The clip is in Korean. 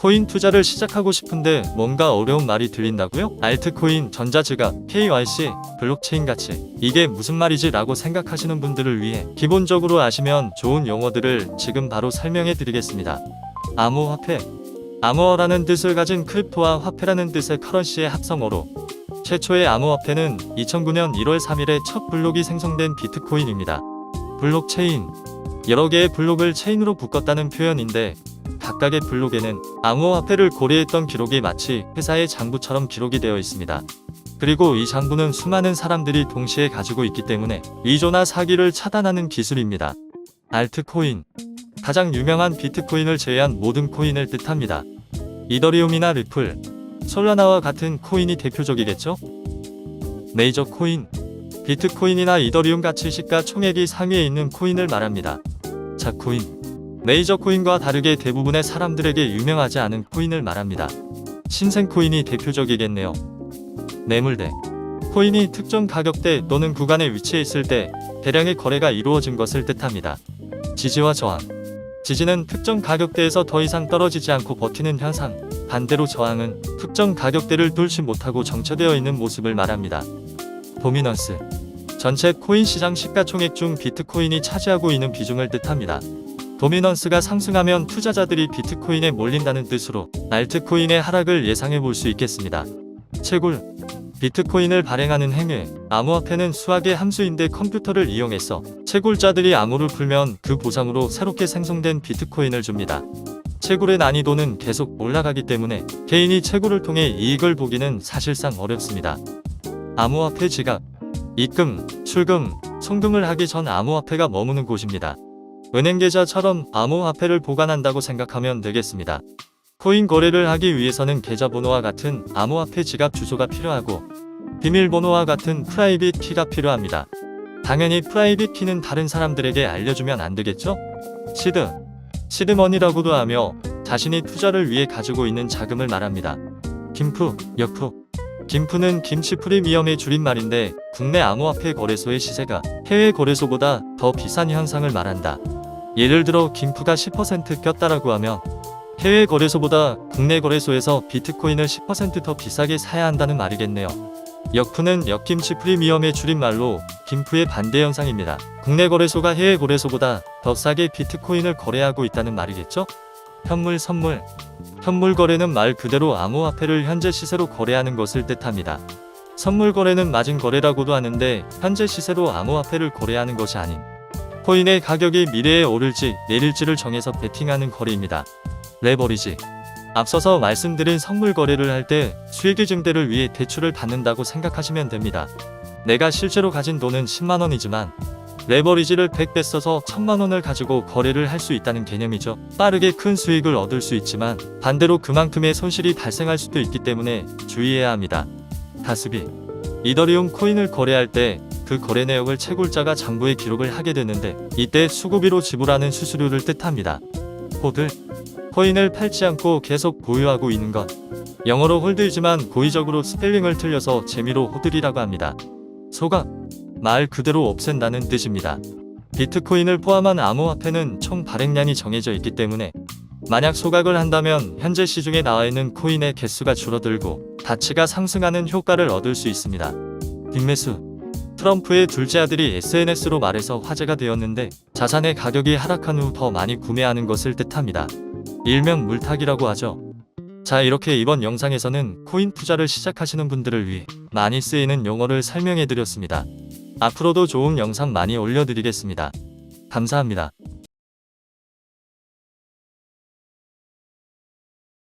코인 투자를 시작하고 싶은데 뭔가 어려운 말이 들린다고요? 알트코인, 전자지갑, KYC, 블록체인 가치 이게 무슨 말이지 라고 생각하시는 분들을 위해 기본적으로 아시면 좋은 용어들을 지금 바로 설명해 드리겠습니다. 암호화폐 암호화라는 뜻을 가진 크립토와 화폐라는 뜻의 커런시의 합성어로 최초의 암호화폐는 2009년 1월 3일에 첫 블록이 생성된 비트코인입니다. 블록체인 여러 개의 블록을 체인으로 묶었다는 표현인데 각각의 블록에는 암호화폐를 고려했던 기록이 마치 회사의 장부처럼 기록이 되어 있습니다. 그리고 이 장부는 수많은 사람들이 동시에 가지고 있기 때문에 위조나 사기를 차단하는 기술입니다. 알트코인 가장 유명한 비트코인을 제외한 모든 코인을 뜻합니다. 이더리움이나 리플, 솔라나와 같은 코인이 대표적이겠죠? 메이저 코인 비트코인이나 이더리움 같이 시가 총액이 상위에 있는 코인을 말합니다. 자코인 메이저 코인과 다르게 대부분의 사람들에게 유명하지 않은 코인을 말합니다. 신생 코인이 대표적이겠네요. 매물대 코인이 특정 가격대 또는 구간에 위치해 있을 때 대량의 거래가 이루어진 것을 뜻합니다. 지지와 저항 지지는 특정 가격대에서 더 이상 떨어지지 않고 버티는 현상, 반대로 저항은 특정 가격대를 뚫지 못하고 정체되어 있는 모습을 말합니다. 도미넌스 전체 코인 시장 시가총액 중 비트코인이 차지하고 있는 비중을 뜻합니다. 도미넌스가 상승하면 투자자들이 비트코인에 몰린다는 뜻으로 알트코인의 하락을 예상해 볼 수 있겠습니다. 채굴 비트코인을 발행하는 행위 암호화폐는 수학의 함수인데 컴퓨터를 이용해서 채굴자들이 암호를 풀면 그 보상으로 새롭게 생성된 비트코인을 줍니다. 채굴의 난이도는 계속 올라가기 때문에 개인이 채굴을 통해 이익을 보기는 사실상 어렵습니다. 암호화폐 지갑 입금, 출금, 송금을 하기 전 암호화폐가 머무는 곳입니다. 은행 계좌처럼 암호화폐를 보관한다고 생각하면 되겠습니다. 코인 거래를 하기 위해서는 계좌번호와 같은 암호화폐 지갑 주소가 필요하고 비밀번호와 같은 프라이빗 키가 필요합니다. 당연히 프라이빗 키는 다른 사람들에게 알려주면 안 되겠죠? 시드, 시드머니라고도 하며 자신이 투자를 위해 가지고 있는 자금을 말합니다. 김프, 여프. 김프는 김치 프리미엄의 줄임말인데 국내 암호화폐 거래소의 시세가 해외 거래소보다 더 비싼 현상을 말한다. 예를 들어 김프가 10% 꼈다라고 하면 해외 거래소보다 국내 거래소에서 비트코인을 10%더 비싸게 사야 한다는 말이겠네요. 역프는 역김치 프리미엄의 줄임말로 김프의 반대 현상입니다. 국내 거래소가 해외 거래소보다 더 싸게 비트코인을 거래하고 있다는 말이겠죠? 현물 선물 현물 거래는 말 그대로 암호화폐를 현재 시세로 거래하는 것을 뜻합니다. 선물 거래는 마진 거래라고도 하는데 현재 시세로 암호화폐를 거래하는 것이 아닌 코인의 가격이 미래에 오를지 내릴지를 정해서 베팅하는 거래입니다. 레버리지 앞서서 말씀드린 선물 거래를 할 때 수익의 증대를 위해 대출을 받는다고 생각하시면 됩니다. 내가 실제로 가진 돈은 10만원이지만 레버리지를 100배 써서 1000만원을 가지고 거래를 할 수 있다는 개념이죠. 빠르게 큰 수익을 얻을 수 있지만 반대로 그만큼의 손실이 발생할 수도 있기 때문에 주의해야 합니다. 가스비 이더리움 코인을 거래할 때 그 거래 내역을 채굴자가 장부에 기록을 하게 되는데 이때 수고비로 지불하는 수수료를 뜻합니다. 호들 코인을 팔지 않고 계속 보유하고 있는 것. 영어로 홀드이지만 고의적으로 스펠링을 틀려서 재미로 호들이라고 합니다. 소각 말 그대로 없앤다는 뜻입니다. 비트코인을 포함한 암호화폐는 총 발행량이 정해져 있기 때문에 만약 소각을 한다면 현재 시중에 나와 있는 코인의 개수가 줄어들고 가치가 상승하는 효과를 얻을 수 있습니다. 빅매수 트럼프의 둘째 아들이 SNS로 말해서 화제가 되었는데 자산의 가격이 하락한 후 더 많이 구매하는 것을 뜻합니다. 일명 물타기라고 하죠. 자 이렇게 이번 영상에서는 코인 투자를 시작하시는 분들을 위해 많이 쓰이는 용어를 설명해 드렸습니다. 앞으로도 좋은 영상 많이 올려드리겠습니다. 감사합니다.